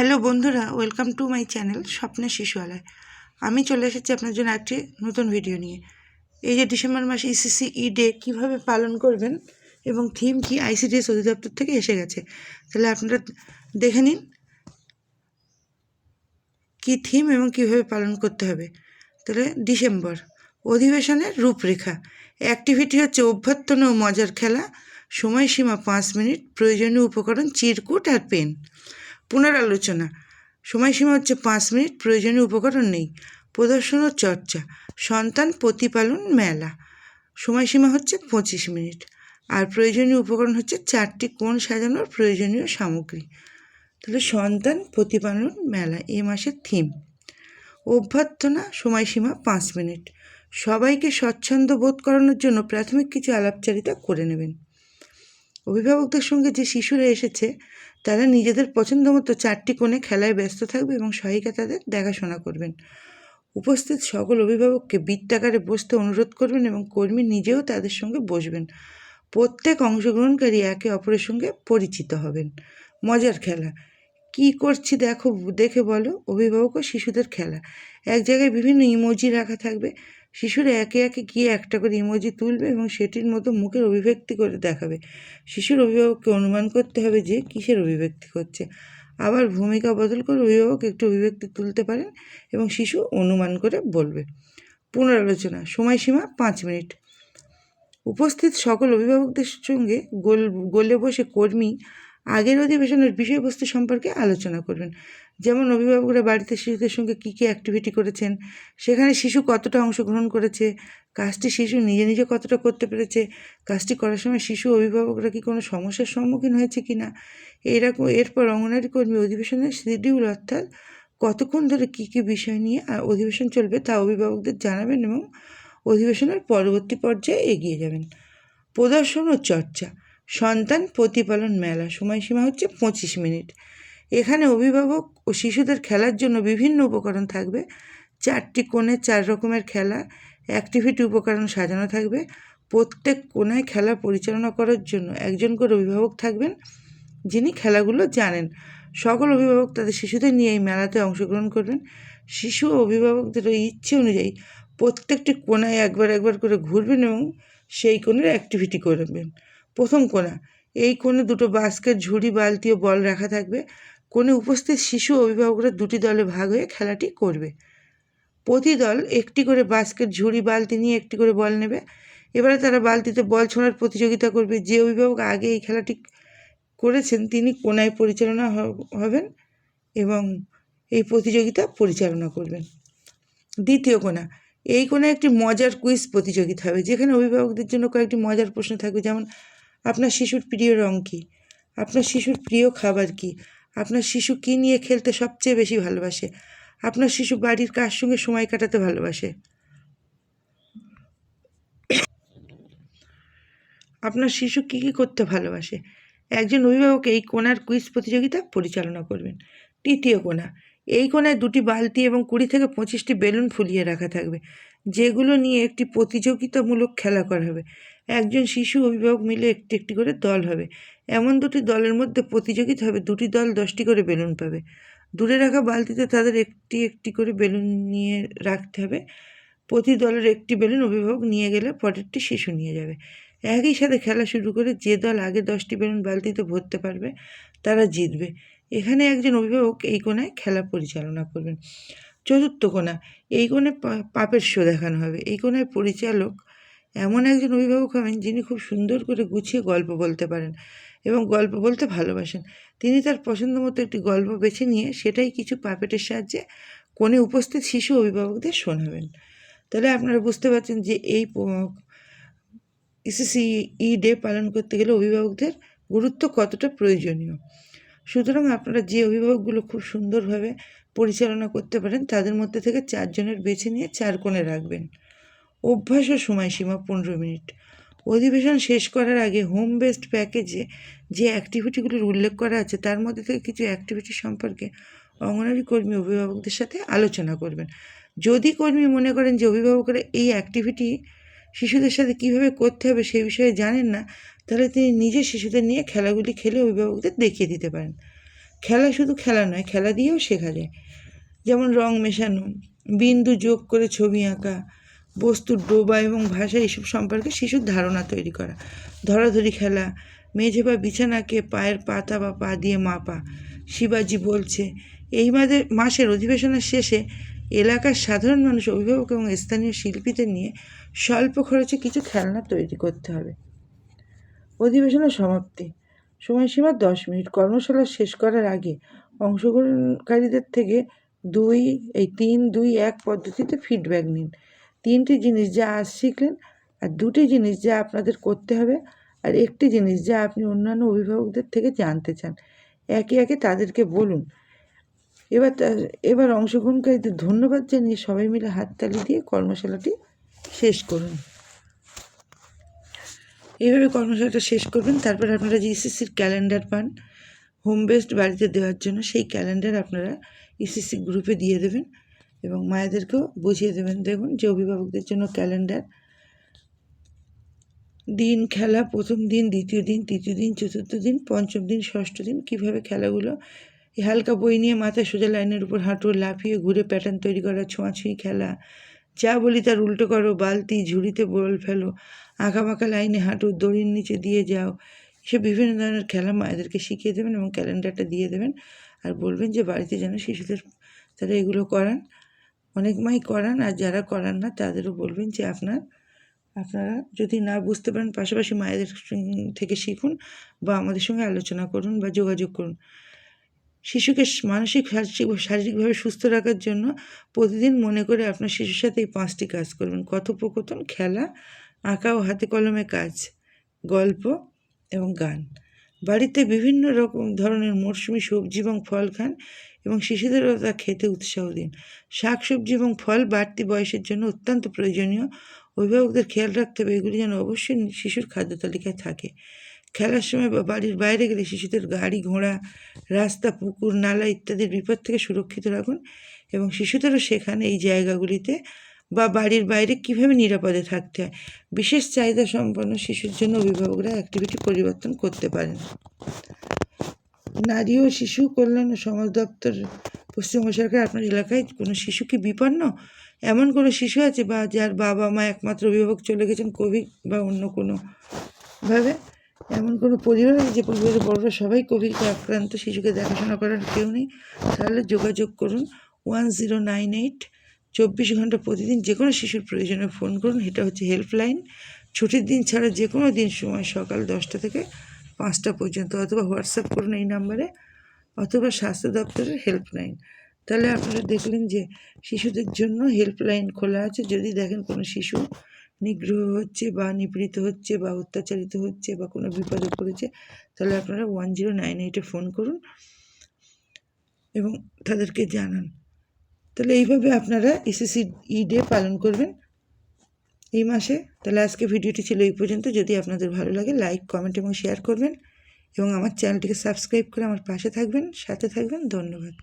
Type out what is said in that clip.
Hello বন্ধুরা, welcome to my channel স্বপ্নের শিশুয়ালয়। আমি চলে এসেছি আপনার জন্য একটি নতুন ভিডিও নিয়ে। এই যে ডিসেম্বর মাসে ইসিসি ই ডে কীভাবে পালন করবেন এবং থিম কি আইসিডিএস অধিদপ্তর থেকে এসে গেছে, তাহলে আপনারা দেখে নিন কী থিম এবং কীভাবে পালন করতে হবে। তাহলে ডিসেম্বর, অধিবেশনের রূপরেখা। অ্যাক্টিভিটি হচ্ছে অভ্যর্থনা ও মজার খেলা, সময়সীমা পাঁচ মিনিট, প্রয়োজনীয় উপকরণ, চিরকুট আর পেন। পুনরালোচনা। সময়সীমা হচ্ছে পাঁচ মিনিট, প্রয়োজনীয় উপকরণ নেই। প্রদর্শন ও চর্চা। সন্তান প্রতিপালন মেলা। সময়সীমা হচ্ছে পঁচিশ মিনিট। আর প্রয়োজনীয় উপকরণ হচ্ছে চারটি কোণ সাজানোর প্রয়োজনীয় সামগ্রী। তাহলে সন্তান প্রতিপালন মেলা, এ মাসের থিম অভ্যর্থনা, সময়সীমা পাঁচ মিনিট। সবাইকে স্বচ্ছন্দ বোধ করানোর জন্য প্রাথমিক কিছু আলাপচারিতা করে নেবেন। অভিভাবকদের সঙ্গে যে শিশুরা এসেছে তারা নিজেদের পছন্দ মতো চারটি কোণে খেলায় ব্যস্ত থাকবে এবং সহায়িকা তাদের দেখাশোনা করবেন। উপস্থিত সকল অভিভাবককে বৃত্তাকারে বসতে অনুরোধ করবেন এবং কর্মী নিজেও তাদের সঙ্গে বসবেন। প্রত্যেক অংশগ্রহণকারী একে অপরের সঙ্গে পরিচিত হবেন। মজার খেলা। কি করছি দেখো, দেখে বলো। অভিভাবক ও শিশুদের খেলা। এক জায়গায় বিভিন্ন ইমোজি রাখা থাকবে। শিশুরা একে একে গিয়ে একটা করে ইমোজি তুলবে এবং সেটির মতো মুখের অভিব্যক্তি করে দেখাবে। শিশুর অভিভাবককে অনুমান করতে হবে যে কিসের অভিব্যক্তি করছে। আবার ভূমিকা বদল করে অভিভাবক একটু অভিব্যক্তি তুলতে পারেন এবং শিশু অনুমান করে বলবে। পুনরালোচনা, সময়সীমা পাঁচ মিনিট। উপস্থিত সকল অভিভাবকদের সঙ্গে গোল, গোলে বসে কর্মী আগের অধিবেশনের বিষয়বস্তু সম্পর্কে আলোচনা করবেন। যেমন অভিভাবকরা বাড়িতে শিশুদের সঙ্গে কী কী অ্যাক্টিভিটি করেছেন, সেখানে শিশু কতটা অংশগ্রহণ করেছে, কাজটি শিশু নিজে নিজে কতটা করতে পেরেছে, কাজটি করার সময় শিশু অভিভাবকরা কি কোনো সমস্যার সম্মুখীন হয়েছে কি না এরকম এরপর অঙ্গনারী কর্মী অধিবেশনের শিডিউল অর্থাৎ কতক্ষণ ধরে কী কী বিষয় নিয়ে অধিবেশন চলবে তা অভিভাবকদের জানাবেন এবং অধিবেশনের পরবর্তী পর্যায়ে এগিয়ে যাবেন। প্রদর্শন ও চর্চা, সন্তান প্রতিপালন মেলা, সময়সীমা হচ্ছে পঁচিশ মিনিট। এখানে অভিভাবক ও শিশুদের খেলার জন্য বিভিন্ন উপকরণ থাকবে। চারটি কোণে চার রকমের খেলা অ্যাক্টিভিটি উপকরণ সাজানো থাকবে। প্রত্যেক কোণায় খেলা পরিচালনা করার জন্য একজন করে অভিভাবক থাকবেন যিনি খেলাগুলো জানেন। সকল অভিভাবক তাদের শিশুদের নিয়ে এই মেলাতে অংশগ্রহণ করবেন। শিশু ও অভিভাবকদের ওই ইচ্ছে অনুযায়ী প্রত্যেকটি কোণায় একবার একবার করে ঘুরবেন এবং সেই কোণের অ্যাক্টিভিটি করবেন প্রথম কোণা, এই কোণে দুটো বাস্কেট, ঝুড়ি, বালতি ও বল রাখা থাকবে। কোণে উপস্থিত শিশু অভিভাবকরা দুটি দলে ভাগ হয়ে খেলাটি করবে। প্রতি দল একটি করে বাস্কেট ঝুড়ি, বালতি নিয়ে একটি করে বল নেবে। এবারে তারা বালতিতে বল ছোঁড়ার প্রতিযোগিতা করবে। যে অভিভাবক আগে এই খেলাটি করেছেন, তিনি কোনায় পরিচালনা হবেন এবং এই প্রতিযোগিতা পরিচালনা করবেন। দ্বিতীয় কোণা, এই কোণায় একটি মজার কুইজ প্রতিযোগিতা হবে, যেখানে অভিভাবকদের জন্য কয়েকটি মজার প্রশ্ন থাকবে। যেমন, আপনার শিশুর প্রিয় রং কী? আপনার শিশুর প্রিয় খাবার কী? আপনার শিশু কী নিয়ে খেলতে সবচেয়ে বেশি ভালোবাসে? আপনার শিশু বাড়ির কার সঙ্গে সময় কাটাতে ভালোবাসে? আপনার শিশু কী কী করতে ভালোবাসে? একজন অভিভাবক এই কোণার কুইজ প্রতিযোগিতা পরিচালনা করবেন। তৃতীয় কোনা, এই কোণায় দুটি বালতি এবং কুড়ি থেকে পঁচিশটি বেলুন ফুলিয়ে রাখা থাকবে, যেগুলো নিয়ে একটি প্রতিযোগিতামূলক খেলা করা হবে। একজন শিশু অভিভাবক মিলে একটি একটি করে দল হবে। এমন দুটি দলের মধ্যে প্রতিযোগিতা হবে। দুটি দল দশটি করে বেলুন পাবে। দূরে রাখা বালতিতে তাদের একটি একটি করে বেলুন নিয়ে রাখতে হবে। প্রতি দলের একটি বেলুন অভিভাবক নিয়ে গেলে পরেরটি শিশু নিয়ে যাবে। একই সাথে খেলা শুরু করে যে দল আগে দশটি বেলুন বালতিতে ভরতে পারবে, তারা জিতবে। এখানে একজন অভিভাবক এই কোণায় খেলা পরিচালনা করবেন। চতুর্থ কোণা, এই কোণে পাপের শো দেখানো হবে। এই কোণায় পরিচালক এমন একজন অভিভাবক হবেন যিনি খুব সুন্দর করে গুছিয়ে গল্প বলতে পারেন এবং গল্প বলতে ভালোবাসেন। তিনি তার পছন্দ মতো একটি গল্প বেছে নিয়ে সেটাই কিছু পাপেটের সাহায্যে কোণে উপস্থিত শিশু অভিভাবকদের শোনাবেন। তাহলে আপনারা বুঝতে পারছেন যে এই ইসিসি ই ডে পালন করতে গেলে অভিভাবকদের গুরুত্ব কতটা প্রয়োজনীয়। সুতরাং আপনারা যে অভিভাবকগুলো খুব সুন্দরভাবে পরিচালনা করতে পারেন তাদের মধ্যে থেকে চারজনের বেছে নিয়ে চার কোণে রাখবেন। অভ্যাস ও সময়সীমা পনেরো মিনিট। অধিবেশন শেষ করার আগে হোম বেসড প্যাকেজে যে অ্যাক্টিভিটিগুলির উল্লেখ করা আছে, তার মধ্যে থেকে কিছু অ্যাক্টিভিটি সম্পর্কে অঙ্গনারী কর্মী অভিভাবকদের সাথে আলোচনা করবেন। যদি কর্মী মনে করেন যে অভিভাবকরা এই অ্যাক্টিভিটি শিশুদের সাথে কীভাবে করতে হবে সেই বিষয়ে জানেন না, তাহলে তিনি নিজে শিশুদের নিয়ে খেলাগুলি খেলে অভিভাবকদের দেখিয়ে দিতে পারেন। খেলা শুধু খেলা নয়, খেলা দিয়েও শেখা যায়। যেমন রং মেশানো, বিন্দু যোগ করে ছবি আঁকা বস্তুর ডোবা এবং ভাষা এসব সম্পর্কে শিশুর ধারণা তৈরি করা। ধরাধরি খেলা, মেঝে বা বিছানাকে পায়ের পাতা বা পা দিয়ে মাপা। শিবাজি বলছে, এই মাদের মাসের অধিবেশনের শেষে এলাকার সাধারণ মানুষ, অভিভাবক এবং স্থানীয় শিল্পীদের নিয়ে স্বল্প খরচে কিছু খেলনা তৈরি করতে হবে। অধিবেশনের সমাপ্তি। সময়সীমা দশ মিনিট। কর্মশালা শেষ করার আগে অংশগ্রহণকারীদের থেকে দুই, এই তিন, দুই, এক পদ্ধতিতে ফিডব্যাক নিন। তিনটি জিনিস যা আজ শিখলেন আর দুটি জিনিস যা আপনাদের করতে হবে আর একটি জিনিস যা আপনি অন্যান্য অভিভাবকদের থেকে জানতে চান। একে একে তাদেরকে বলুন। এবার এবার অংশগ্রহণকারীদের ধন্যবাদ জানিয়ে সবাই মিলে হাততালি দিয়ে কর্মশালাটি শেষ করুন। এইভাবে কর্মশালাটা শেষ করবেন। তারপর আপনারা যে ইসিসির ক্যালেন্ডার পান, হোম বেসড বাড়িতে দেওয়ার জন্য সেই ক্যালেন্ডার আপনারা ইসিসি গ্রুপে দিয়ে দেবেন। এবং মায়েদেরকেও বুঝিয়ে দেবেন। দেখুন, যে অভিভাবকদের জন্য ক্যালেন্ডার। দিন খেলা, প্রথম দিন, দ্বিতীয় দিন, তৃতীয় দিন, চতুর্থ দিন, পঞ্চম দিন, ষষ্ঠ দিন, কীভাবে খেলাগুলো? এই হালকা বই নিয়ে মাথায় সোজা লাইনের উপর হাঁটো লাফিয়ে ঘুরে প্যাটার্ন তৈরি করা ছোঁয়াছুঁয়ি খেলা। যা বলি তার উল্টো করো, বালতি, ঝুড়িতে বল ফেলো, আঁকাবাঁকা লাইনে হাঁটো, দড়ির নিচে দিয়ে যাও। এসব বিভিন্ন ধরনের খেলা মায়েদেরকে শিখিয়ে দেবেন এবং ক্যালেন্ডারটা দিয়ে দেবেন। আর বলবেন যে বাড়িতে যেন শিশুদের, তারা এগুলো করান। অনেক মাই করান আর যারা করান না, তাদেরও বলবেন যে আপনার, আপনারা যদি না বুঝতে পারেন, পাশাপাশি মায়েদের থেকে শিখুন বা আমাদের সঙ্গে আলোচনা করুন বা যোগাযোগ করুন। শিশুকে মানসিক, শারীরিক- শারীরিকভাবে সুস্থ রাখার জন্য প্রতিদিন মনে করে আপনার শিশুর সাথে এই পাঁচটি কাজ করবেন। কথোপকথন, খেলা, আঁকা ও হাতে কলমে কাজ, গল্প এবং গান। বাড়িতে বিভিন্ন রকম ধরনের মরশুমি, সবজি এবং ফল খান। এবং শিশুদেরও তা খেতে উৎসাহ দিন। শাক সবজি এবং ফল বাড়তি বয়সের জন্য অত্যন্ত প্রয়োজনীয়। অভিভাবকদের খেয়াল রাখতে হবে, এগুলি যেন অবশ্যই শিশুর খাদ্য তালিকায় থাকে। খেলার সময় বা বাড়ির বাইরে গেলে শিশুদের গাড়ি, ঘোড়া, রাস্তা, পুকুর, নালা ইত্যাদির বিপদ থেকে সুরক্ষিত রাখুন এবং শিশুদেরও সেখানে এই জায়গাগুলিতে বা বাড়ির বাইরে কীভাবে নিরাপদে থাকতে হয়, বিশেষ চাহিদা সম্পন্ন শিশুর জন্য অভিভাবকরা অ্যাক্টিভিটি পরিবর্তন করতে পারেন। নারী ও শিশু কল্যাণ ও সমাজ দপ্তর, পশ্চিমবঙ্গ সরকার আপনার এলাকায় কোনো শিশু কি বিপন্ন? এমন কোনো শিশু আছে বা যার বাবা মা একমাত্র অভিভাবক চলে গেছেন কোভিড বা অন্য কোনো ভাবে? এমন কোনো পরিবার আছে যে পরিবারের বড়রা সবাই কোভিডে আক্রান্ত, শিশুকে দেখাশোনা করার কেউ নেই? তাহলে যোগাযোগ করুন ওয়ান জিরো নাইন এইট চব্বিশ ঘণ্টা প্রতিদিন যে কোনো শিশুর প্রয়োজনে ফোন করুন। এটা হচ্ছে হেল্পলাইন। ছুটির দিন ছাড়া যে কোনো দিন সময় সকাল দশটা থেকে পাঁচটা পর্যন্ত অথবা হোয়াটসঅ্যাপ করুন এই নাম্বারে অথবা স্বাস্থ্য দপ্তরের হেল্পলাইন। তাহলে আপনারা দেখলেন যে শিশুদের জন্য হেল্পলাইন খোলা আছে। যদি দেখেন কোনো শিশু নিগ্রহ হচ্ছে বা নিপীড়িত হচ্ছে বা অত্যাচারিত হচ্ছে বা কোনো বিপদে পড়েছে, তাহলে আপনারা ওয়ান জিরো নাইন এইটে ফোন করুন এবং তাদেরকে জানান। তাহলে এইভাবে আপনারা এসএসসি ই ডে পালন করবেন। এই মাসে। তাহলে আজকে ভিডিওটি ছিল এই পর্যন্ত। যদি আপনাদের ভালো লাগে লাইক কমেন্ট এবং শেয়ার করবেন। এবং আমার চ্যানেলটিকে সাবস্ক্রাইব করে আমার পাশে থাকবেন, সাথে থাকবেন। ধন্যবাদ।